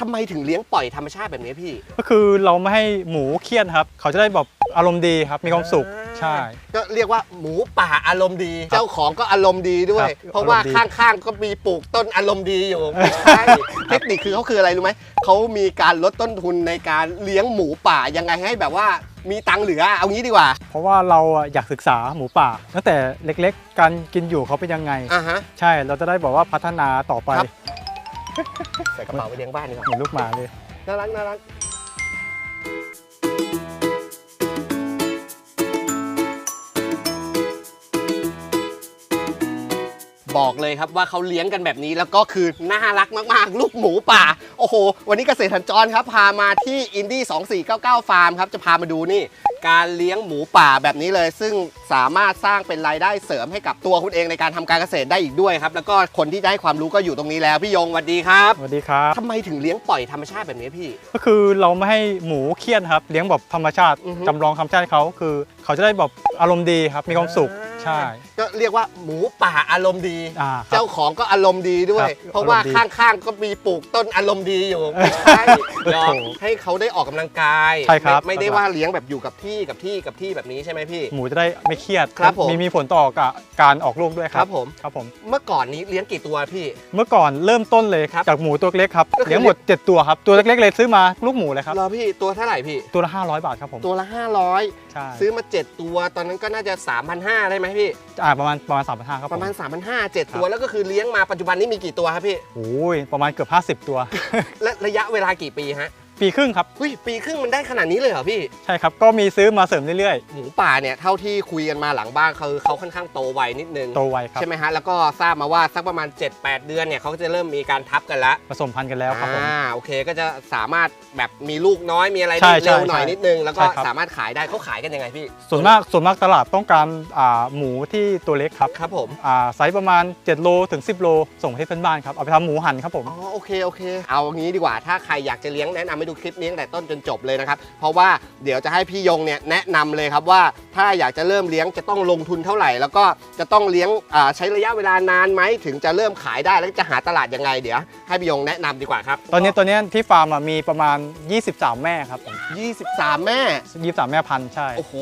ทำไมถึงเลี้ยงปล่อยธรรมชาติแบบนี้พี่ ก็คือเราไม่ให้หมูเครียดครับ เขาจะได้แบบอารมณ์ดีครับ มีความสุข ใช่ ก็เรียกว่าหมูป่าอารมณ์ดี เจ้าของก็อารมณ์ดีด้วย ครับเพราะว่าอารมณ์ดี ข้างๆก็มีปลูกต้นอารมณ์ดีอยู่ไม่ใช่เทคนิคคือเขาคืออะไรรู้ไหม เขามีการลดต้นทุนในการเลี้ยงหมูป่ายังไงให้แบบว่ามีตังค์เหลือ เอางี้ดีกว่า เพราะว่าเราอะอยากศึกษาหมูป่า ตั้งแต่เล็กๆ การกินอยู่เขาเป็นยังไง อะฮะ ใช่ เราจะได้บอกว่าพัฒนาต่อไป ครับ ใส่กระเป๋าไปเลี้ยงบ้านดีกว่าเหมือนลูกหมาเลย น่ารักน่ารักบอกเลยครับว่าเขาเลี้ยงกันแบบนี้แล้วก็คือน่ารักมากๆ ลูกหมูป่า โอ้โห วันนี้เกษตรสัญจรครับ พามาที่อินดี้2499 ฟาร์มครับ จะพามาดูนี่ การเลี้ยงหมูป่าแบบนี้เลย ซึ่งสามารถสร้างเป็นรายได้เสริมให้กับตัวคุณเองในการทำการเกษตรได้อีกด้วยครับ แล้วก็คนที่จะให้ความรู้ก็อยู่ตรงนี้แล้วพี่ยงสวัสดีครับสวัสดีครับ ทำไมถึงเลี้ยงปล่อยธรรมชาติแบบนี้พี่ ก็คือเราไม่ให้หมูเครียดครับ เลี้ยงแบบธรรมชาติอือฮึ จำลองธรรมชาติให้เขาคือ เขาจะได้แบบอารมณ์ดีครับมีความสุข ใช่ ก็เรียกว่าหมูป่าอารมณ์ดี อ่าครับเจ้าของก็อารมณ์ดีด้วย ครับเพราะว่าอารมณ์ดีข้างๆก็มีปลูกต้นอารมณ์ดีอยู่ไม่ใช่โอ้โหลองให้เขาได้ออกกำลังกายใช่ครับ ไม่ไม่ได้ว่าเลี้ยงแบบอยู่กับที่กับที่กับที่แบบนี้ใช่ไหมพี่ หมูจะได้ไม่เครียดครับผมมีมีผลต่อกับการออกลูกด้วยคครัรับบผม ครับผม เมื่อก่อนนี้เลี้ยงกี่ตัวพี่ เมื่อก่อนเริ่มต้นเลยครับจากหมูตัวเล็กครับก็คือ เลี้ยงหมด 7 ตัวครับ ตัวเล็กๆเลยซื้อมาลูกหมูเลยครับ รอพี่ตัวเท่าไหร่พี่ ตัวละ 500 บาทครับผม ตัวละใช่500ซื้อมา 7 ตัว ตอนนั้นก็น่าจะ 3,500ได้ไหมพี่ อ่าประมาณประมาณ3 5 0 0ครับประมาณผ3,500 7ตัว แล้วก็คือเลี้ยงมาปัจจุบันนี้มีกี่ตัวครับพี่ โอ้ยประมาณเกือบ50 ตัว และระยะเวลากี่ปีฮะ ปีครึ่งครับเฮ้ยปีครึ่งมันได้ขนาดนี้เลยเหรอพี่ ใช่ครับ ก็มีซื้อมาเสริมเรื่อยหมูป่าเนี่ยเท่าที่คุยกันมาหลังบ้านคือเขาค่อนข้างโตไวนิดนึงๆ โตไวครับ ใช่ไหมฮะแล้วก็ทราบมาว่าสักประมาณ 7-8 เดือนเนี่ยเขาก็จะเริ่มมีการทับกันแล้วผสมพันธุ์กันแล้วครับผม อ่าโอเคก็จะสามารถแบบมีลูกน้อยมีอะไรใช่ได้เร็วใช่หน่อยใช่นิดนึง แล้วก็ใช่ครับ สามารถขายได้เขาขายกันยังไงพี่ส่วนมากส่วนมากตลาดต้องการอ่าหมูที่ตัวเล็กครับครับผม อ่าไซส์ประมาณ 7 โลถึง 10 โลส่งให้เพื่อนบ้านครับ เอาไปทำหมูหันครับผม อ๋อโอเคโอเค เอางี้ดีกว่าถ้าใครอยากจะเลี้ยงแนะนำให้ดูคลิปนี้ตั้งแต่ต้นจนจบเลยนะครับ เพราะว่าเดี๋ยวจะให้พี่ยงเนี่ยแนะนำเลยครับว่าถ้าอยากจะเริ่มเลี้ยงจะต้องลงทุนเท่าไหร่ แล้วก็จะต้องเลี้ยงอ่าใช้ระยะเวลานานไหมถึงจะเริ่มขายได้แล้วจะหาตลาดยังไงเดี๋ยวให้พี่ยงแนะนำดีกว่าครับตอนนี้ตัวเนี้ยที่ฟาร์มอะมีประมาณ 23 แม่ครับผม23 แม่ 23 แม่พันธุ์ใช่โอ้โห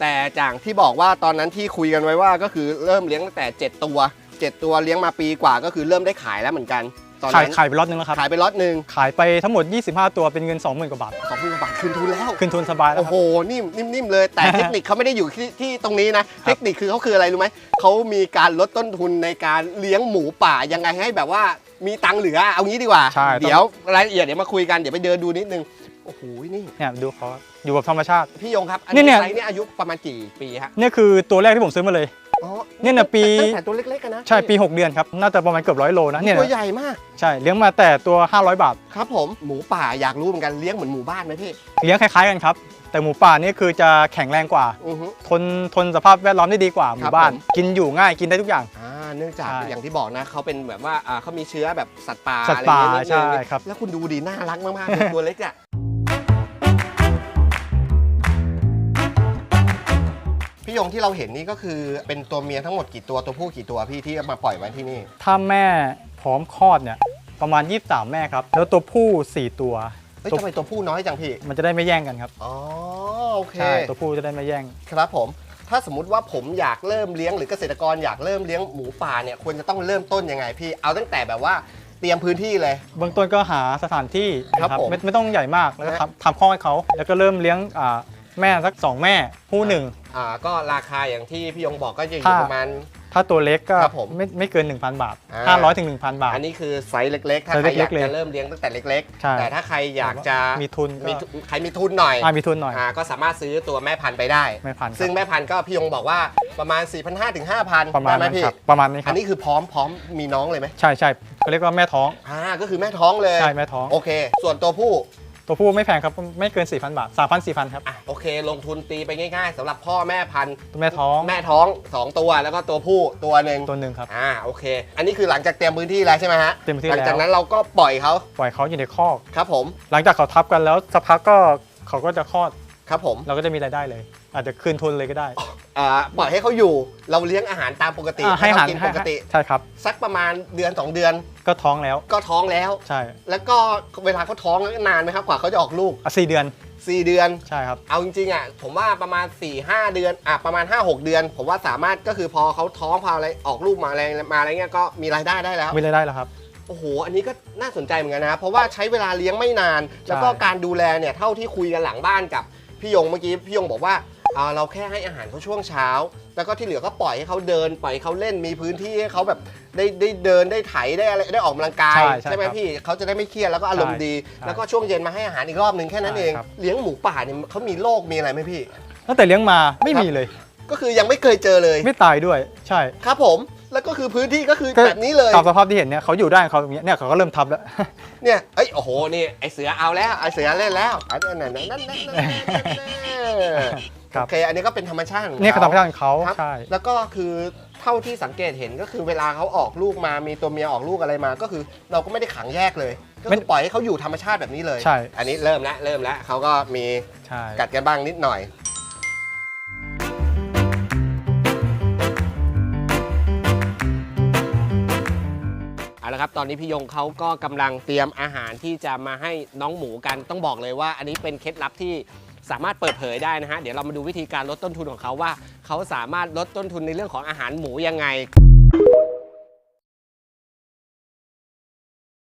แต่จากที่บอกว่าตอนนั้นที่คุยกันไว้ว่าก็คือเริ่มเลี้ยงตั้งแต่ 7 ตัว 7 ตัวเลี้ยงมาปีกว่าก็คือเริ่มได้ขายแล้วเหมือนกัน ตอนขายนั้นขายไปล็อตนึงแล้วครับ ขายไปล็อตหนึ่งขายไปทั้งหมด 25 ตัวเป็นเงิน 20,000 กว่าบาท สองพันกว่าบาทคืนทุนแล้ว คืนทุนสบายแล้วโอ้คโหรับนิ่มนิ่มนิ่มเลย แต่ เทคนิคเขาไม่ได้อยู่ที่ที่ตรงนี้นะ เทคนิคคือเขาคืออะไรรู้ไหม เขามีการลดต้นทุนในการเลี้ยงหมูป่ายังไงให้แบบว่ามีตังค์เหลือ เอางี้ดีกว่า ใช่ต้อง เดี๋ยวรายละเอียดเดี๋ยวมาคุยกัน เดี๋ยวไปเดินดูนิดนึง โอ้โห นี่ เนี่ยดูเขาอยู่แบบธรรมชาติ พี่ยงครับ อันเนี่นี้ยเนี่ย ไซส์เนี่ยอายุประมาณกี่ปีฮะ เนี่ยคือตัวแรกที่ผมซื้อมาเลย อ๋อเนี่ยนะปี ตั้งแต่ตัวเล็กๆกันนะใช่ปี 6 เดือนครับ น่าจะประมาณเกือบร้อยโลนะเนี่ยตัวใหญ่มากใช่เลี้ยงมาแต่ตัว 500 บาท ครับผมหมูป่าอยากรู้เหมือนกันเลี้ยงเหมือนหมูบ้านไหมพี่เลี้ยงคล้ายๆกันครับ แต่หมูป่านี่คือจะแข็งแรงกว่า อือฮึ ทนทนสภาพแวดล้อมได้ดีกว่าหครัมู่บบ้าน ผม กินอยู่ง่ายกินได้ทุกอย่าง อ่าเนื่องจากใช่อย่างที่บอกนะเขาเป็นแบบว่าอ่าเขามีเชื้อแบบสัตว์ป่าสัตว์ป่าอะไรอย่งเงี้ยนิดนึงใช่ครับ แล้วคุณดูดีน่ารักมากๆเลยตัวเล็กอะ ยงที่เราเห็นนี่ก็คือเป็นตัวเมียทั้งหมดกี่ตัวตัวผู้กี่ตัวพี่ที่เอามาปล่อยไว้ที่นี่ ถ้าแม่พร้อมคลอดเนี่ยประมาณ 23 แม่ครับ แล้วตัวผู้ 4 ตัวเฮ้ยตัวทำไมตัวผู้น้อยจังพี่มันจะได้ไม่แย่งกันครับอ๋อโอเคใช่ตัวผู้จะได้ไม่แย่ง ครับผม ถ้าสมมติว่าผมอยากเริ่มเลี้ยงหรือเกษตรกรอยากเริ่มเลี้ยงหมูป่าเนี่ยควรจะต้องเริ่มต้นยังไงพี่เอาตั้งแต่แบบว่าเตรียมพื้นที่เลย เบื้องต้นก็หาสถานที่ครับนะผม ไม่ไม่ต้องใหญ่มากแล้วก็นะทำทำข้อกให้เขาแล้วก็เริ่มเลี้ยงอ่า แม่สัก 2 แม่ผู้หนึ่ง อ่าก็ราคาอย่างที่พี่ยงบอกก็จะอยู่ถ้าประมาณ ถ้าตัวเล็กก็ครับผมไม่ไม่เกิน 1,000 บาท อ่า 500ถึง1,000 บาท อันนี้คือไซส์เล็กๆ ถ้าไซส์ใครอยากเล็กๆเลยจะเริ่มเลี้ยงตั้งแต่เล็กใช่ ๆ แต่ถ้าใครอยากจะมีทุนก็มีทุนใครมีทุนหน่อยอ่ามีทุนหน่อย อ่าก็สามารถซื้อตัวแม่พันธุ์ไปได้ แม่พันธุ์ครับ ซึ่งแม่พันธุ์ก็พี่ยงบอกว่าประมาณ 4 5 0 0ถึง5,000ประมาณได้ไหมนั้นพี่ครับประมาณนี้คอัรันบนี้คือพร้อมพร้อมมีน้องเลยไหมใช่ใช่เขาเรียกว่าแม่ท้อง อ่าก็คือแม่ท้องเลยใช่แม่ท้อง โอเค ส่วนตัวผู้ ตัวผู้ไม่แพงครับไม่เกิน 4,000 บาท 3,000 4,000 ครับ อะโอเค ลงทุนตีไปง่ายๆสำหรับพ่อแม่พันธุ์ตัวแม่ท้องแม่ท้องสองตัวแล้วก็ตัวผู้ตัวหนึ่งตัวหนึ่งครับ อ่าโอเค อันนี้คือหลังจากเตรียมพื้นที่แล้วใช่ไหมฮะเตรียมพื้นที่หลังจากแล้วนั้นเราก็ปล่อยเขาปล่อยเขาอยู่ในคอก ครับผมหลังจากเขาทับกันแล้วสักพักก็เขาก็จะคลอด ครับผม เราก็จะมีรายได้เลย อาจจะคืนทุนเลยก็ได้เอ่อปล่อยให้เขาอยู่เราเลี้ยงอาหารตามปกติอ่าให้อาหารเขากินให้ปกติ ใช่ครับ สักประมาณเดือน 2 เดือนก็ท้องแล้ว ก็ท้องแล้ว ใช่แล้วก็เวลาเขาท้องนานไหมครับกว่าเขาจะออกลูก อะสี่เดือน 4 เดือน ใช่ครับ เอาจริงๆอะผมว่าประมาณ 4 5 เดือนอะประมาณ 5 6 เดือน ผมว่าสามารถก็คือพอเขาท้องพาอะไรออกลูกมาอะไรมาอะไรเงี้ยก็มีรายได้ได้แล้ว ไม่ได้ได้แล้วครับ โอ้โห อันนี้ก็น่าสนใจเหมือนกันนะครับ เพราะว่าใช้เวลาเลี้ยงไม่นาน แล้วก็การดูแลเนี่ย เท่าที่คุยกันหลังบ้านกับพี่ยงเมื่อกี้ พี่ยงบอกว่าอ่า เราแค่ให้อาหารเขาช่วงเช้า แล้วก็ที่เหลือก็ปล่อยให้เขาเดิน ปล่อยให้เขาเล่นมีพื้นที่ให้เขาแบบได้ได้เดินได้ไถได้อะไรได้ออกกำลังกายใช่ใช่ไหมครับพี่เขาจะได้ไม่เครียดแล้วก็อารมณ์ดี ใช่แล้วก็ช่วงเย็นมาให้อาหารอีกรอบนึงแค่นั้นใช่เองครับ เลี้ยงหมูป่าเนี่ยเขามีโรคมีอะไรไหมพี่ ตั้งแต่เลี้ยงมาไม่มีเลย ก็คือยังไม่เคยเจอเลย ไม่ตายด้วยใช่ครับผม แล้วก็คือพื้นที่ก็คือก็แบบนี้เลย ตามสภาพที่เห็นเนี่ยเขาอยู่ได้ของเขาอย่างเงี้ยเนี่ยเขาก็เริ่มทับแล้ว เนี่ย เอ้ย โอ้โห นี่ ไอเสือเอาแล้ว ไอเสือเล่นแล้วอันนั้นนั่นนั่นนั่นนั่นนั่นครับ โอเคอันนี้ก็เป็นธรรมชาติของเนี่ยคือธรรมชาติของเขาครับใช่ แล้วก็คือเท่าที่สังเกตเห็นก็คือเวลาเขาออกลูกมามีตัวเมียออกลูกอะไรมา ก็คือเราก็ไม่ได้ขังแยกเลย ก็คือปล่อยให้เขาอยู่ธรรมชาติแบบนี้เลย ใช่ อันนี้เริ่มแล้วเริ่มแล้วเขาก็มีใช่กัดกันบ้างนิดหน่อย เอาละครับตอนนี้พี่ยงเขาก็กำลังเตรียมอาหารที่จะมาให้น้องหมูกันต้องบอกเลยว่า อันนี้เป็นเคล็ดลับที่ สามารถเปิดเผยได้นะฮะ เดี๋ยวเรามาดูวิธีการลดต้นทุนของเขาว่า เขาสามารถลดต้นทุนในเรื่องของอาหารหมูยังไง